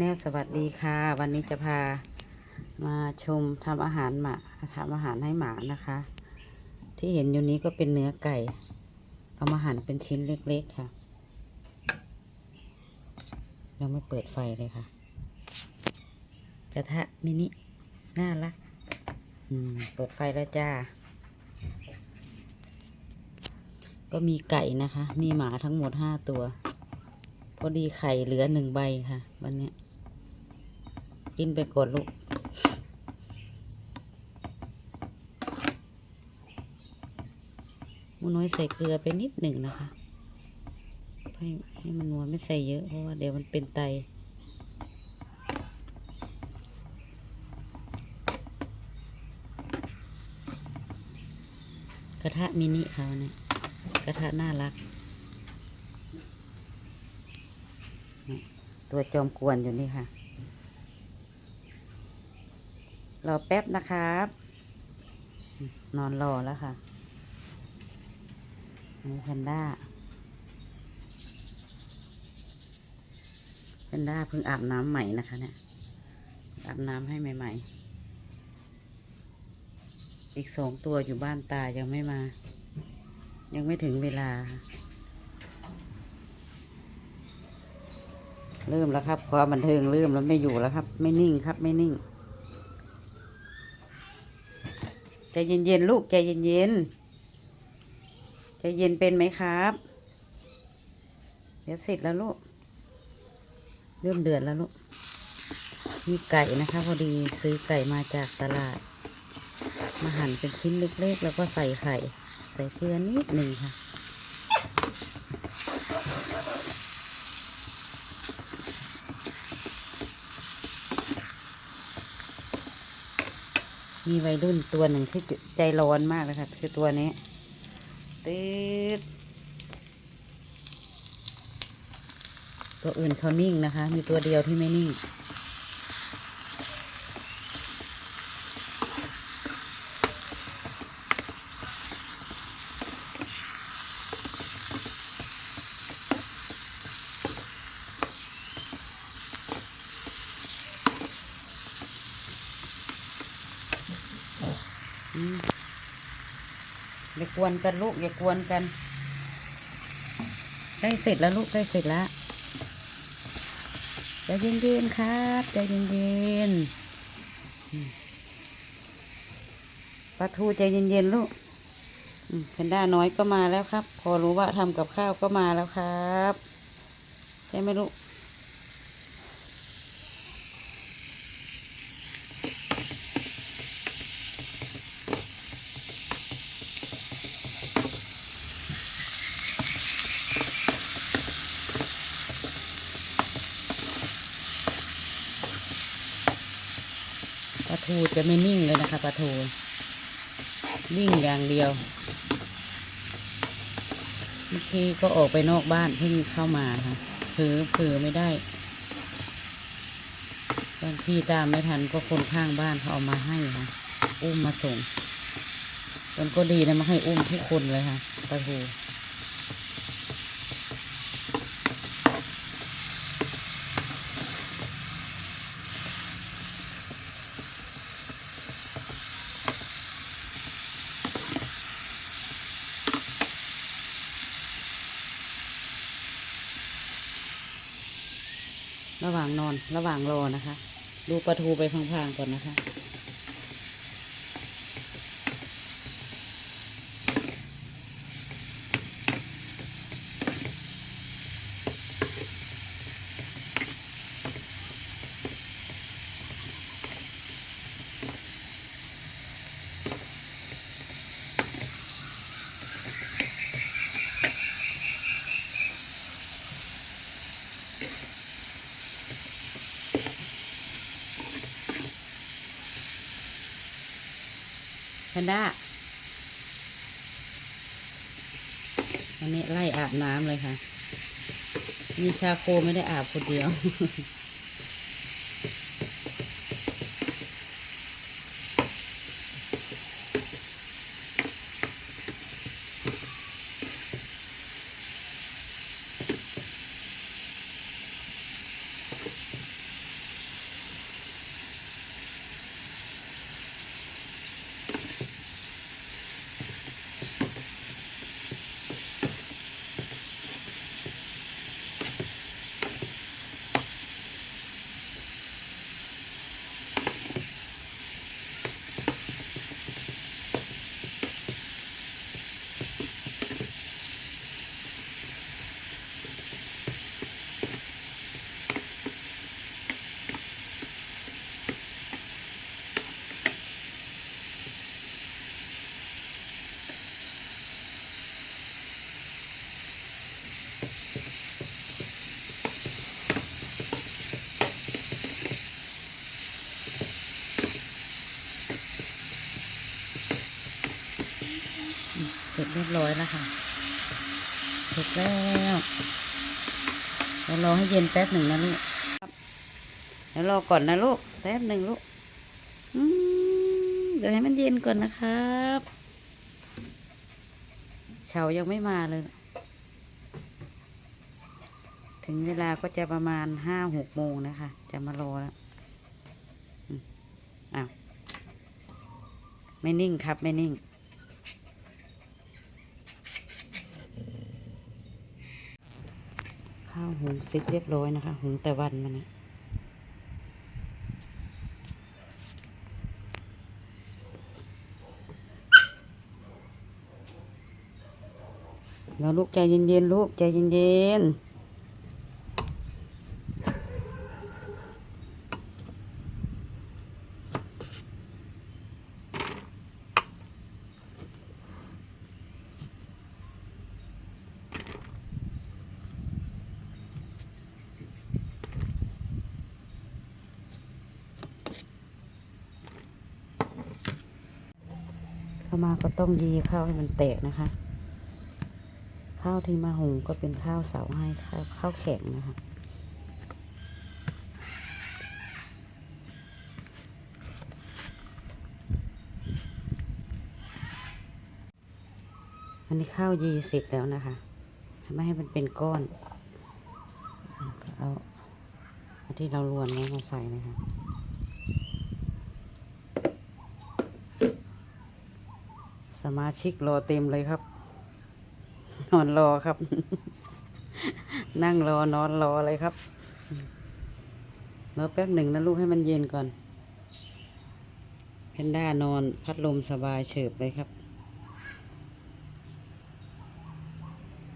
แนลสวัสดีค่ะ วันนี้จะพามาชมทำอาหารหมาทำอาหารให้หมานะคะ ที่เห็นอยู่นี้ก็เป็นเนื้อไก่ เอามาหั่นเป็นชิ้นเล็กๆค่ะยังไม่เปิดไฟเลยค่ะกระทะมินิน่ารักอืมเปิดไฟแล้วจ้า ก็มีไก่นะคะ มีหมาทั้งหมดห้าตัวพอดีไข่เหลือหนึ่งใบค่ะ วันนี้ กินไปก่อนลูกมูน้อยใส่เกลือไปนิดหนึ่งนะคะให้ให้มันนัวไม่ใส่เยอะเพราะว่าเดี๋ยวมันเป็นไตกระทะมินิค่ะวันนี้กระทะน่ารัก ตัวจอมกวนอยู่นี่ค่ะ รอแป๊บนะครับ นอนรอแล้วค่ะนี่แพนด้าแพนด้าเพิ่งอาบน้ำใหม่นะคะ เนี่ย อาบน้ำให้ใหม่ ๆ อีกสองตัวอยู่บ้านตายังไม่มา ยังไม่ถึงเวลา เริ่มแล้วครับความบันเทิงเริ่มแล้วไม่อยู่แล้วครับ ไม่นิ่งครับไม่นิ่ง ใจเย็นๆลูกใจเย็นๆใจเย็นเป็นไหมครับ เดี๋ยวเสร็จแล้วลูก เริ่มเดือดแล้วลูกมีไก่นะคะพอดีซื้อไก่มาจากตลาด มาหั่นเป็นชิ้นเล็กๆ แล้วก็ใส่ไข่ ใส่เกลือนิดหนึ่งค่ะ มีวัยรุ่นตัวหนึ่งที่ใจร้อนมากเลยค่ะ คือตัวนี้ตืดตัวอื่นเขานิ่งนะคะ มีตัวเดียวที่ไม่นิ่ง อย่ากวนกันลูกอย่ากวนกันใกล้เสร็จแล้วลูกใกล้เสร็จแล้วใจเย็นๆครับใจเย็นๆปลาทูใจเย็นๆลูกแพนด้าน้อยก็มาแล้วครับ พอรู้ว่าทำกับข้าวก็มาแล้วครับ ใช่ไหมลูก ทูจะไม่นิ่งเลยนะคะปลาทูนิ่งอย่างเดียวเมื่อกี้ก็ออกไปนอกบ้านเพิ่งเข้ามาค่ะเผลอเผลอไม่ได้บางทีตามไม่ทันก็คนข้างบ้านเขาเอามาให้ค่ะ อุ้มมาส่งมันก็ดีนะมาให้อุ้มทุกคนเลยค่ะปลาทู ระหว่างนอนระหว่างรอนะคะ ดูปลาทูไปพลางๆก่อนนะคะ นด้าอันนี้ไล่อาบน้ำเลยค่ะ มีชาโคไม่ได้อาบคนเดียว เรียบร้อยแล้วค่ะถูกแล้วเดี๋ยวรอให้เย็นแป๊บหนึ่งนะลูกเดี๋ยวรอก่อนนะลูกแป๊บหนึ่งลูกเดี๋ยวให้มันเย็นก่อนนะครับเฉายังไม่มาเลย ถึงเวลาก็จะประมาณห้าหกโมงนะคะ จะมารอแล้วอ้าวไม่นิ่งครับ ไม่นิ่ง ข้าว หุงเสร็จเรียบร้อยนะคะ หุงแต่วันมันนะแล้วลูกใจเย็นๆลูกใจเย็นๆามาก็ต้องยีข้าวให้มันแตกนะคะ ข้าวที่มาหุงก็เป็นข้าวเสาให้ข้าวข้าวแข็งนะคะอันนี้ข้าวยีเสร็จแล้วนะคะไม่ให้มันเป็นก้อน ก็เอาที่เราลวนไว้มาใส่นะคะ มาชิกรอเต็มเลยครับ นอนรอครับ นั่งรอนอนรอเลยครับรอแป๊บหนึ่งนะลูกให้มันเย็นก่อนเพนด้านอนพัดลมสบายเฉิบเลยครับ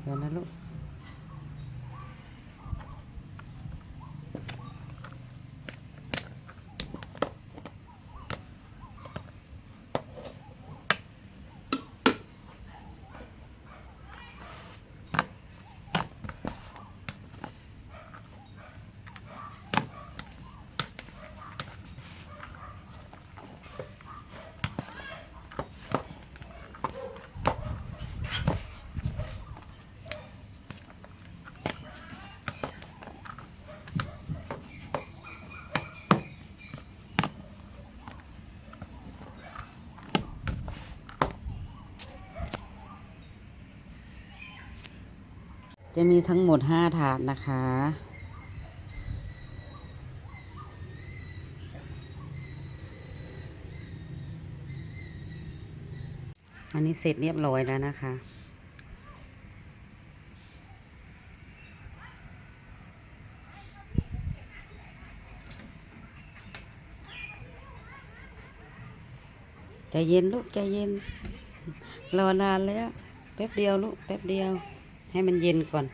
เดี๋ยวนะลูก จะมีทั้งหมดห้าถาดนะคะ อันนี้เสร็จเรียบร้อยแล้วนะคะใจเย็นลูกใจเย็น รอนานแล้วแป๊บเดียวลูกแป๊บเดียว ให้มันเย็นก่อน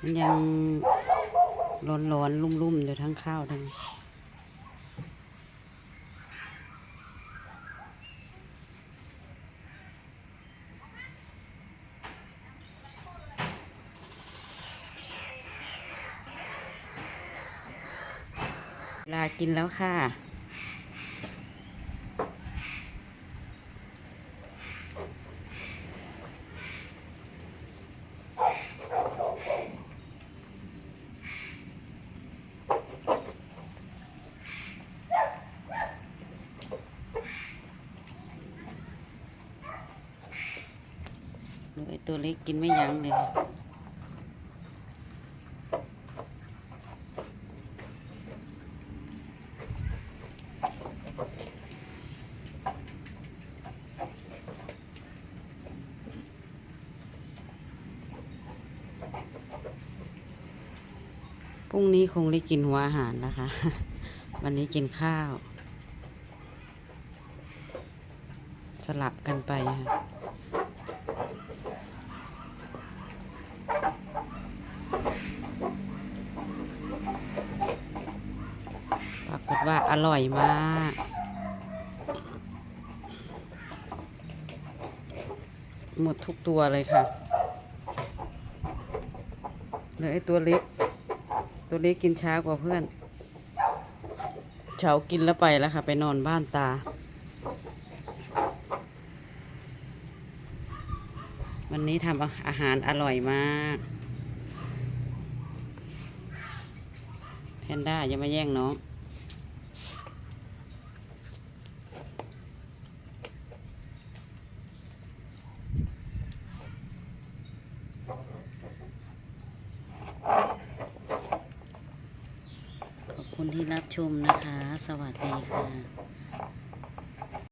มันยังร้อนร้อนๆรุ่มๆอยู่ทั้งข้าวทั้งเวลากินแล้วค่ะ ไอตัวเล็กกินไม่ยั้งเลยพรุ่งนี้คงได้กินหัวอาหารนะคะ วันนี้กินข้าว สลับกันไปค่ะ ว่าอร่อยมาก หมดทุกตัวเลยค่ะเหลือไอ้ตัวเล็ก ตัวเล็กกินช้ากว่าเพื่อนเฉากินแล้วไปแล้วค่ะ ไปนอนบ้านตา วันนี้ทำอาหารอร่อยมากแพนด้าอย่ามาแย่งน้อง ชมนะคะ สวัสดีค่ะ